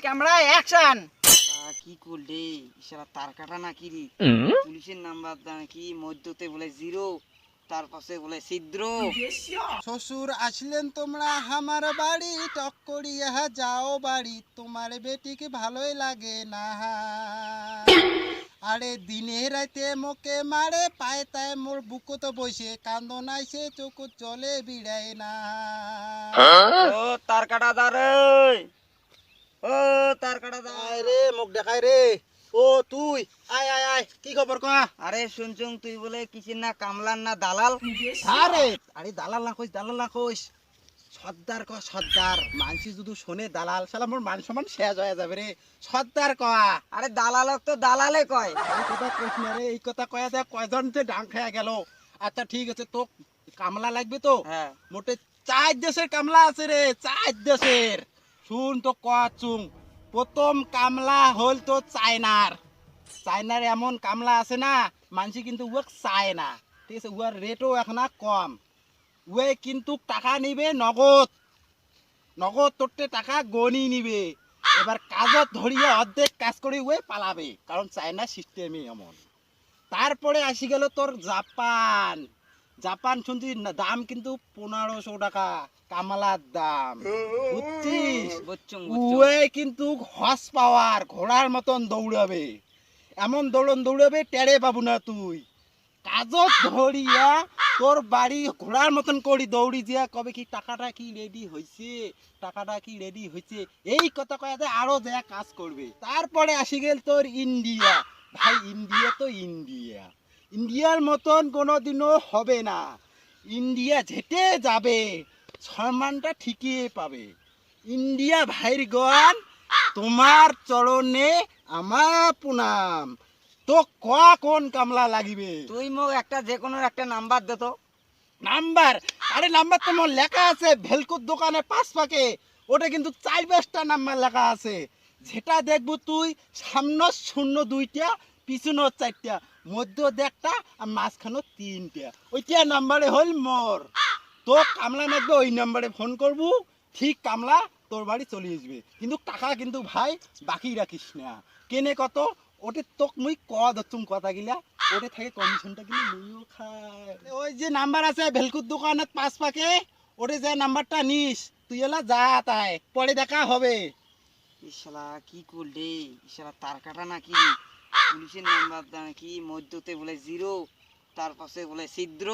Camera action আহ, কি করলে? ইশারা তার কাটা নাকি রে? পুলিশের নাম্বার নাকি? মধ্যতে বলে জিরো তার পাশে বলে ছিদ্র। শ্বশুর আসলেন তোমরা আমার বাড়ি। টক করিয়া যাও বাড়ি। তোমার বেটিকে ভালোই লাগে না। আরে দিনে রাতে মোকে মারে পায় তাই মোর বুকত বসে। কান্দ নাইছে চোখ চলে বিড়ায় না। ও তার কাটা দাঁড়ে ও তার কাটা দাঁড় রে মুখ দেখাই রে। ও তুই আয় আয় আয় কি খবর কয়া আরে শুনছুং তুই বলে কিসের না কামলার না দালাল? আরে আরে দালাল না কইস দালাল না কইস। সর্দার ক সর্দার। মানসি যদি শোনে দালাল শালা মোর মান সম্মান শেষ হয়ে যাবে রে। সর্দার কয়া আরে দালালক তো দালালে কয়। এই কথা কইস না রে এই কথা কয়া দেখ কয়জন যে ডাং খায়া গেল। আচ্ছা ঠিক আছে তো কামলা লাগবে তো? হ্যাঁ। মোটে চার দেশের কামলা আছে রে চার দেশের। শুন তো চুং। প্রথম কামলা হল তো চায়নার। চায়নার এমন কামলা আছে না, মানসি কিন্তু উয়াক চায় না। ঠিক আছে উয়ার রেটও এখন কম। উয়ে কিন্তু টাকা নিবে নগদ। নগদ তোরতে টাকা গনি নিবে। এবার কাজত ধরিয়ে অর্ধেক কাজ করে উয়ে পালাবে, কারণ চায়না সিস্টেমই এমন। তারপরে আসি গেল তোর জাপান। জাপান শুনছি দাম কিন্তু পনেরোশো টাকা কামালার দাম বুঝছিস কিন্তু হর্স পাওয়ার ঘোড়ার মতন দৌড়াবে এমন দৌড়ন দৌড়াবে টেরে পাবো না তুই কাজত ধরিয়া তোর বাড়ি ঘোড়ার মতন করি দৌড়ি দিয়া কবে কি টাকাটা কি রেডি হয়েছে টাকাটা কি রেডি হয়েছে এই কথা কয়াতে আরও দেয়া কাজ করবে তারপরে আসি গেল তোর ইন্ডিয়া ভাই ইন্ডিয়া তো ইন্ডিয়া ইন্ডিয়ার মতন কোনোদিনও হবে না। ইন্ডিয়া যেতে যাবে সম্মানটা ঠিকই পাবে। ইন্ডিয়া ভাইর গন তোমার চরণে আমার প্রণাম। তো ক কোন কামলা লাগিবে? তুই মোক একটা যে কোনো একটা নাম্বার দে তো। নাম্বার? আরে নাম্বার তো মোর লেখা আছে ভেলকুর দোকানে পাঁচ পাকে। ওটা কিন্তু চার পাঁচটা নাম্বার লেখা আছে। যেটা দেখব তুই সামনে শূন্য দুইটা পিছনে চারটা মধ্য দেখটা আর মাঝখানে তিনটা। ওইটা নাম্বারে হল মোর। তো কামলা লাগবে ওই নাম্বারে ফোন করব, ঠিক কামলা তোর বাড়ি চলে আসবে। কিন্তু টাকা কিন্তু ভাই বাকি রাখিস না। কেনে কত? ওটে তোক মুই ক দচ্ছুম কথা গিলা? ওটে থেকে কমিশনটা কিন্তু মুইও খাই। ওই যে নাম্বার আছে ভেলকুর দোকানত পাঁচ পাকে, ওটে যে নাম্বারটা নিস, তুই এলা যা তাই, পরে দেখা হবে। ইশালা, কি করলে? ইশালা, তার কাটা নাকি? পুলিশের নাম্বার কি মধ্যতে বলে জিরো তার পাশে বলে ছিদ্র।